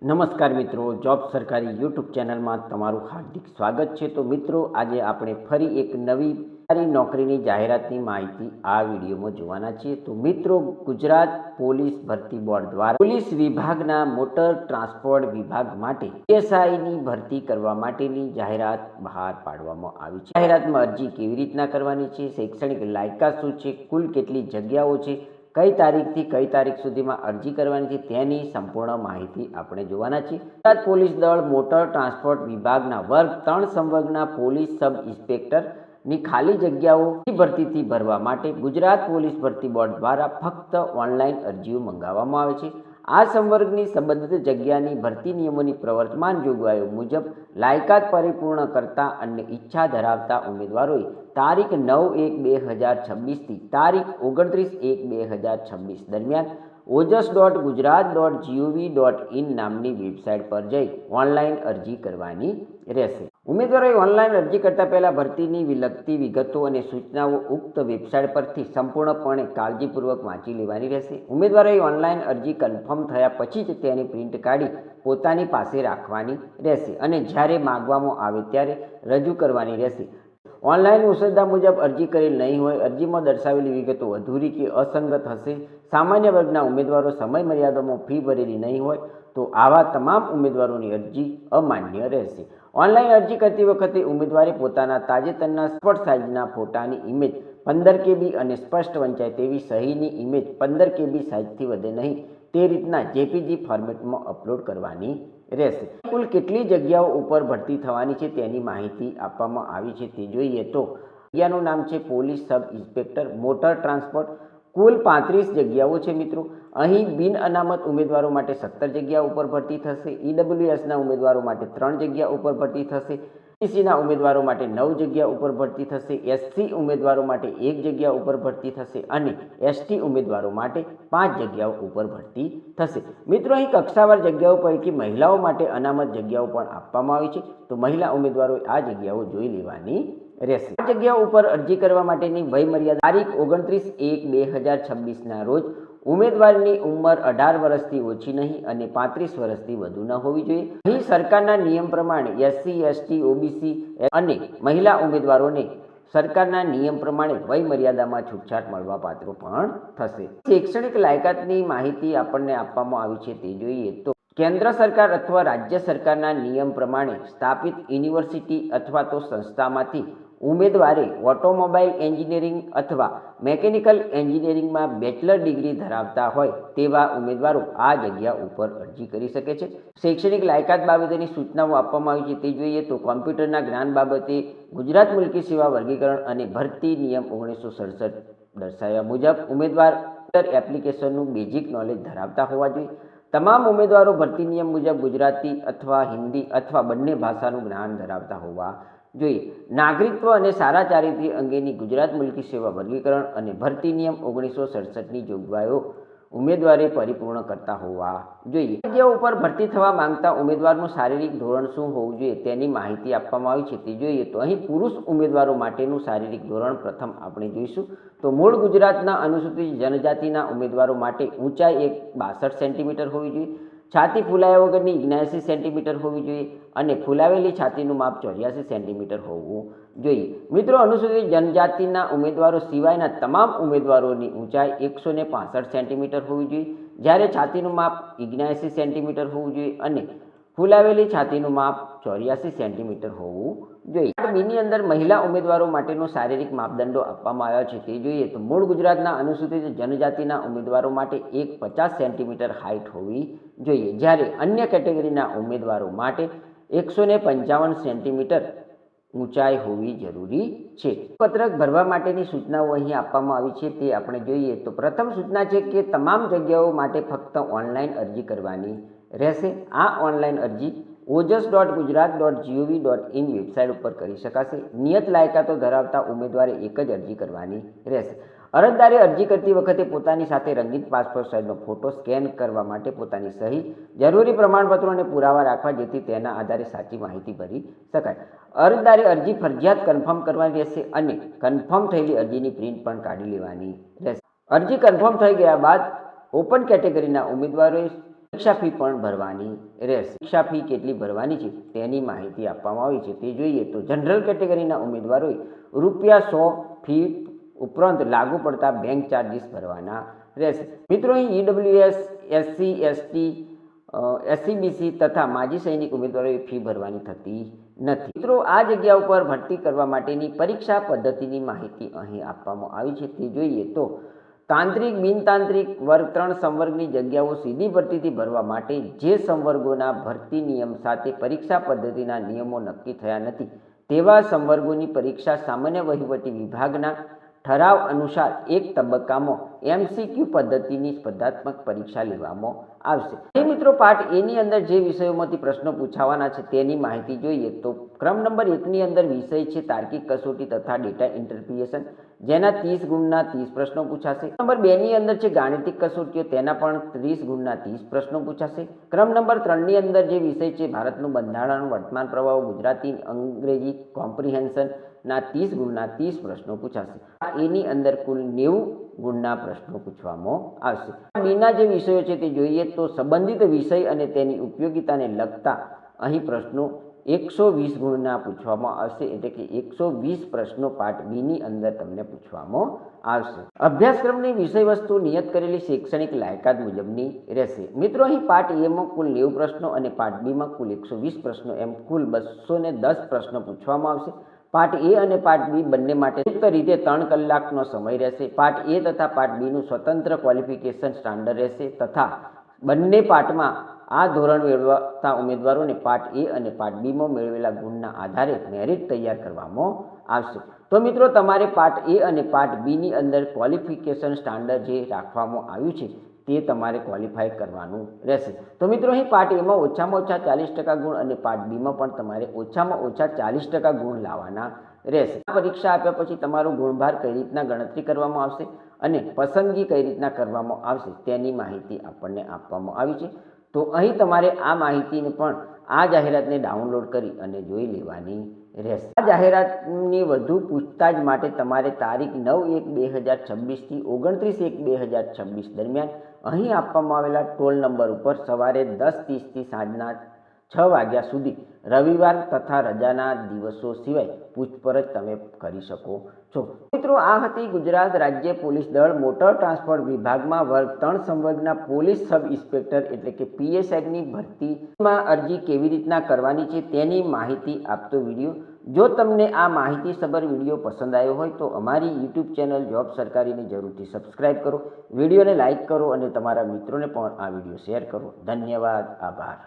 નમસ્કાર મિત્રો, જોબ સરકારી યુટ્યુબ ચેનલમાં તમારું હાર્દિક સ્વાગત છે. તો મિત્રો, આજે આપણે ફરી એક નવી સરકારી નોકરીની જાહેરાતની માહિતી આ વિડીયોમાં જોવાના છીએ. તો મિત્રો, ગુજરાત પોલીસ ભરતી બોર્ડ દ્વારા પોલીસ વિભાગના મોટર ટ્રાન્સપોર્ટ વિભાગ માટે પીએસઆઈની ભરતી કરવા માટેની જાહેરાત બહાર પાડવામાં આવી છે. જાહેરાતમાં અરજી કેવી રીતના કરવાની છે? શૈક્ષણિક લાયકાત શું છે? કુલ કેટલી જગ્યાઓ છે? કઈ તારીખથી કઈ તારીખ સુધીમાં અરજી કરવાની છે તેની સંપૂર્ણ માહિતી આપણે જોવાના છીએ. ગુજરાત પોલીસ દળ, મોટર ટ્રાન્સપોર્ટ વિભાગના વર્ગ ત્રણ સંવર્ગના પોલીસ સબ ઇન્સ્પેક્ટરની ખાલી જગ્યાઓ ભરતીથી ભરવા માટે ગુજરાત પોલીસ ભરતી બોર્ડ દ્વારા ફક્ત ઓનલાઈન અરજીઓ મંગાવવામાં આવે છે. આ સંવર્ગની સંબંધિત જગ્યાની ભરતી નિયમોની પ્રવર્તમાન જોગવાઈઓ મુજબ લાયકાત પરિપૂર્ણ કરતા અને ઈચ્છા ધરાવતા ઉમેદવારોએ તારીખ નવ એક બે હજાર છવ્વીસથી તારીખ ઓગણત્રીસ એક બે હજાર છવ્વીસ દરમિયાન Ojas dot Gujarat dot GOV dot IN નામની વેબસાઇટ પર જઈ ઓનલાઈન અરજી કરવાની રહેશે. ઉમેદવારોએ ઓનલાઈન અરજી કરતા પહેલા ભરતીની વિલગતી વિગતો અને સૂચનાઓ ઉક્ત વેબસાઇટ પરથી સંપૂર્ણપણે કાળજીપૂર્વક વાંચી લેવાની રહેશે. ઉમેદવારોએ ઓનલાઈન અરજી કન્ફર્મ થયા પછી જ તેની પ્રિન્ટ કાઢી પોતાની પાસે રાખવાની રહેશે અને જ્યારે માગવામાં આવે ત્યારે રજૂ કરવાની રહેશે. ઓનલાઈન મુસદ્દા મુજબ અરજી કરેલ નહીં હોય, અરજીમાં દર્શાવેલી વિગતો અધૂરી કે અસંગત હશે, સામાન્ય વર્ગના ઉમેદવારો સમય મર્યાદામાં ફી ભરેલી નહીં હોય, તો આવા તમામ ઉમેદવારોની અરજી અમાન્ય રહેશે. ઓનલાઈન અરજી કરતી વખતે ઉમેદવારે પોતાના તાજેતરના સ્પોટ સાઇઝના ફોટાની ઇમેજ પંદર કેબી અને સ્પષ્ટ વંચાય તેવી સહીની ઇમેજ પંદર કેબી સાઇઝથી વધે નહીં. તે રીતના જેપીજી ફોર્મેટમાં અપલોડ કરવાની રહેશે. કુલ કેટલી જગ્યાઓ ઉપર ભરતી થવાની છે તેની માહિતી આપવામાં આવી છે તે જોઈએ તો જગ્યાનું નામ છે police sub inspector motor transport કુલ પાંત્રીસ જગ્યાઓ છે મિત્રો. અહીં બિન અનામત ઉમેદવારો માટે સત્તર જગ્યા ઉપર ભરતી થશે. ઈડબ્લ્યુએસના ઉમેદવારો માટે ત્રણ જગ્યા ઉપર ભરતી થશે. એસીના ઉમેદવારો માટે નવ જગ્યા ઉપર ભરતી થશે. એસસી ઉમેદવારો માટે એક જગ્યા ઉપર ભરતી થશે અને એસટી ઉમેદવારો માટે પાંચ જગ્યાઓ ઉપર ભરતી થશે. મિત્રો, અહીં કક્ષાવાર જગ્યાઓ પૈકી મહિલાઓ માટે અનામત જગ્યાઓ પણ આપવામાં આવી છે. તો મહિલા ઉમેદવારોએ આ જગ્યાઓ જોઈ લેવાની રહેશે. આ જગ્યા ઉપર અરજી કરવા માટેની વય મર્યાદા તારીખ ઓગણત્રીસ એક બે હજાર છવ્વીસના રોજ ઉમેદવારની ઉંમર અઢાર વર્ષથી ઓછી નહીં અને પાંત્રીસ વર્ષથી વધુ ન હોવી જોઈએ. અહીં સરકારના નિયમ પ્રમાણે એસસી એસટી ઓબીસી અને મહિલા ઉમેદવારોને સરકારના નિયમ પ્રમાણે વય મર્યાદામાં છૂટછાટ મળવા પાત્રો પણ થશે. શૈક્ષણિક લાયકાતની માહિતી આપણને આપવામાં આવી છે તે જોઈએ તો કેન્દ્ર સરકાર અથવા રાજ્ય સરકારના નિયમ પ્રમાણે સ્થાપિત યુનિવર્સિટી અથવા તો સંસ્થામાંથી ઉમેદવારે ઓટોમોબાઈલ એન્જિનિયરિંગ અથવા મેકેનિકલ એન્જિનિયરિંગમાં બેચલર ડિગ્રી ધરાવતા હોય તેવા ઉમેદવારો આ જગ્યા ઉપર અરજી કરી શકે છે. શૈક્ષણિક લાયકાત બાબતેની સૂચનાઓ આપવામાં આવી છે. તે જોઈએ તો કોમ્પ્યુટરના જ્ઞાન બાબતે ગુજરાત મુલકી સેવા વર્ગીકરણ અને ભરતી નિયમ ઓગણીસો સડસઠ દર્શાવ્યા મુજબ ઉમેદવાર એપ્લિકેશનનું બેઝિક નોલેજ ધરાવતા હોવા જોઈએ. તમામ ઉમેદવારો ભરતી નિયમ મુજબ ગુજરાતી અથવા હિન્દી અથવા બંને ભાષાનું જ્ઞાન ધરાવતા હોવા જોઈએ, નાગરિકત્વ અને સારા ચારિત્ર્ય અંગેની ગુજરાત મુલકી સેવા વર્ગીકરણ અને ભરતી નિયમ ઓગણીસો સડસઠની જોગવાઈઓ ઉમેદવારે પરિપૂર્ણ કરતા હોવા જોઈએ. જગ્યાઓ ઉપર ભરતી થવા માંગતા ઉમેદવારનું શારીરિક ધોરણ શું હોવું જોઈએ તેની માહિતી આપવામાં આવી છે તે જોઈએ. તો અહીં પુરુષ ઉમેદવારો માટેનું શારીરિક ધોરણ પ્રથમ આપણે જોઈશું. તો મૂળ ગુજરાતના અનુસૂચિત જનજાતિના ઉમેદવારો માટે ઊંચાઈ એક બાસઠ સેન્ટીમીટર હોવી જોઈએ. છાતી ફૂલાયા વગરની ઇગ્યાસી સેન્ટીમીટર હોવી જોઈએ અને ફૂલાવેલી છાતીનું માપ ચોર્યાસી સેન્ટીમીટર હોવું જોઈએ. મિત્રો, અનુસૂચિત જનજાતિના ઉમેદવારો સિવાયના તમામ ઉમેદવારોની ઊંચાઈ એકસો ને સેન્ટીમીટર હોવી જોઈએ. જ્યારે છાતીનું માપ ઇગ્યાસી સેન્ટીમીટર હોવું જોઈએ અને ફૂલાવેલી છાતીનું માપ ચોર્યાસી સેન્ટીમીટર હોવું જોઈએ. બીની અંદર મહિલા ઉમેદવારો માટેનો શારીરિક માપદંડો આપવામાં આવ્યા છે તે જોઈએ તો મૂળ ગુજરાતના અનુસૂચિત જનજાતિના ઉમેદવારો માટે એક પચાસ સેન્ટીમીટર હાઇટ હોવી જોઈએ. જ્યારે અન્ય કેટેગરીના ઉમેદવારો માટે એકસો ને પંચાવન સેન્ટીમીટર ઊંચાઈ હોવી જરૂરી છે. પત્રક ભરવા માટેની સૂચનાઓ અહીં આપવામાં આવી છે તે આપણે જોઈએ તો પ્રથમ સૂચના છે કે તમામ જગ્યાઓ માટે ફક્ત ઓનલાઈન અરજી કરવાની રહેશે. આ ઓનલાઈન અરજી Ojas dot Gujarat dot GOV dot IN website ઉપર કરી શકાશે. નિયત લાયકાતો ધરાવતા ઉમેદવારે એક જ અરજી કરવાની રહેશે. અરજદારે અરજી કરતી વખતે પોતાની સાથે રંગીન પાસપોર્ટ સાઇઝનો ફોટો સ્કેન કરવા માટે પોતાની સહી, જરૂરી પ્રમાણપત્રો અને પુરાવા રાખવા જેથી તેના આધારે સાચી માહિતી ભરી શકાય. અરજદારે અરજી ફરજિયાત કન્ફર્મ કરવાની રહેશે અને કન્ફર્મ થયેલી અરજીની પ્રિન્ટ પણ કાઢી લેવાની રહેશે. અરજી કન્ફર્મ થઈ ગયા બાદ ઓપન કેટેગરીના ઉમેદવારોએ શિક્ષા ફી પણ ભરવાની રહેશે. શિક્ષા ફી કેટલી ભરવાની છે તેની માહિતી આપવામાં આવી છે. તે જોઈએ તો જનરલ કેટેગરીના ઉમેદવારોએ રૂપિયા સો ફી ઉપરાંત લાગુ પડતા બેંક ચાર્જીસ ભરવાના રહેશે. મિત્રો, અહીં ઈડબ્લ્યુએસ એસસી એસટી એસસીબીસી તથા માજી સૈનિક ઉમેદવારોએ ફી ભરવાની થતી નથી. મિત્રો, આ જગ્યા ઉપર ભરતી કરવા માટેની પરીક્ષા પદ્ધતિની માહિતી અહીં આપવામાં આવી છે. તે જોઈએ તો, તાંત્રિક, બિનતાંત્રિક વર્ગ ત્રણ સંવર્ગની જગ્યાઓ સીધી ભરતીથી ભરવા માટે જે સંવર્ગોના ભરતી નિયમ સાથે પરીક્ષા પદ્ધતિના નિયમો નક્કી થયા નથી, તેવા સંવર્ગોની પરીક્ષા સામાન્ય વહીવટી વિભાગના ઠરાવ અનુસાર એક તબક્કામાં એમસીક્યુ પદ્ધતિની સ્પર્ધાત્મક પરીક્ષા લેવામાં આવશે. એ મિત્રો પાઠ એની અંદર જે વિષયોમાંથી પ્રશ્નો પૂછાવાના છે તેની માહિતી જોઈએ તો ક્રમ નંબર એકની અંદર વિષય છે, તાર્કિક કસોટી તથા ડેટા ઇન્ટરપ્રિએશન જેના ત્રીસ ગુણના ત્રીસ પ્રશ્નો પૂછાશે. નંબર બેની અંદર છે ગાણિતિક કસોટીઓ તેના પણ ત્રીસ ગુણના ત્રીસ પ્રશ્નો પૂછાશે. ક્રમ નંબર ત્રણની અંદર જે વિષય છે, ભારતનું બંધારણ વર્તમાન પ્રવાહો ગુજરાતી, અંગ્રેજી કોમ્પ્રિહેન્શન ના ત્રીસ ગુણના ત્રીસ પ્રશ્નો પૂછાશે. એની અંદર કુલ નેવું ગુણના પ્રશ્નો પૂછવામાં આવશે. બીના જે વિષયો છે તે જોઈએ તો સંબંધિત વિષય અને તેની ઉપયોગિતાને લગતા અહીં પ્રશ્નો એકસો વીસ ગુણના પૂછવામાં આવશે એટલે કે એકસો વીસ પ્રશ્નો પાઠ બીની અંદર તમને પૂછવામાં આવશે. અભ્યાસક્રમની વિષય વસ્તુ નિયત કરેલી શૈક્ષણિક લાયકાત મુજબની રહેશે. મિત્રો, અહીં પાઠ એમાં કુલ નેવું પ્રશ્નો અને પાઠ બીમાં કુલ એકસો વીસ પ્રશ્નો એમ કુલ બસો દસ પ્રશ્નો પૂછવામાં આવશે. પાર્ટ એ અને પાર્ટ બી બંને માટે સંયુક્ત રીતે ત્રણ કલાકનો સમય રહેશે. પાર્ટ એ તથા પાર્ટ બીનું સ્વતંત્ર ક્વોલિફિકેશન સ્ટાન્ડર્ડ રહેશે તથા બંને પાર્ટમાં આ ધોરણ મેળવતા ઉમેદવારોને પાર્ટ એ અને પાર્ટ બીમાં મેળવેલા ગુણના આધારે મેરિટ તૈયાર કરવામાં આવશે. તો મિત્રો, તમારે પાર્ટ એ અને પાર્ટ બીની અંદર ક્વોલિફિકેશન સ્ટાન્ડર્ડ જે રાખવામાં આવ્યું છે તે તમારે ક્વોલિફાય કરવાનું રહેશે. તો મિત્રો, અહીં પાર્ટ એમાં ઓછામાં ઓછા ચાલીસ ટકા ગુણ અને પાર્ટ બીમાં પણ તમારે ઓછામાં ઓછા ચાલીસ ટકા ગુણ લાવવાના રહેશે. આ પરીક્ષા આપ્યા પછી તમારો ગુણભાર કઈ રીતના ગણતરી કરવામાં આવશે અને પસંદગી કઈ રીતના કરવામાં આવશે તેની માહિતી આપણને આપવામાં આવી છે. તો અહીં તમારે આ માહિતીને પણ આ જાહેરાતને ડાઉનલોડ કરી અને જોઈ લેવાની રહેશે. આ જાહેરાતની વધુ પૂછતાછ માટે તમારે તારીખ નવ એક બે હજાર છવ્વીસથી ઓગણત્રીસ એક બે હજાર છવ્વીસ દરમિયાન અહીં આપવામાં આવેલા ટોલ નંબર ઉપર સવારે દસ ત્રીસથી સાંજના છ વાગ્યા સુધી રવિવાર તથા રજાના દિવસો સિવાય પૂછપરછ તમે કરી શકો છો. મિત્રો, આ હતી ગુજરાત રાજ્ય પોલીસ દળ મોટર ટ્રાન્સપોર્ટ વિભાગમાં વર્ગ ત્રણ સંવર્ગના પોલીસ સબ ઇન્સ્પેક્ટર એટલે કે પીએસઆઈની ભરતીમાં અરજી કેવી રીતના કરવાની છે તેની માહિતી આપતો વીડિયો. જો તમને આ માહિતીસભર વીડિયો પસંદ આવ્યો હોય તો અમારી યુટ્યુબ ચેનલ જોબ સરકારીને જરૂરથી સબસ્ક્રાઇબ કરો, વિડીયોને લાઇક કરો અને તમારા મિત્રોને પણ આ વીડિયો શેર કરો. ધન્યવાદ, આભાર.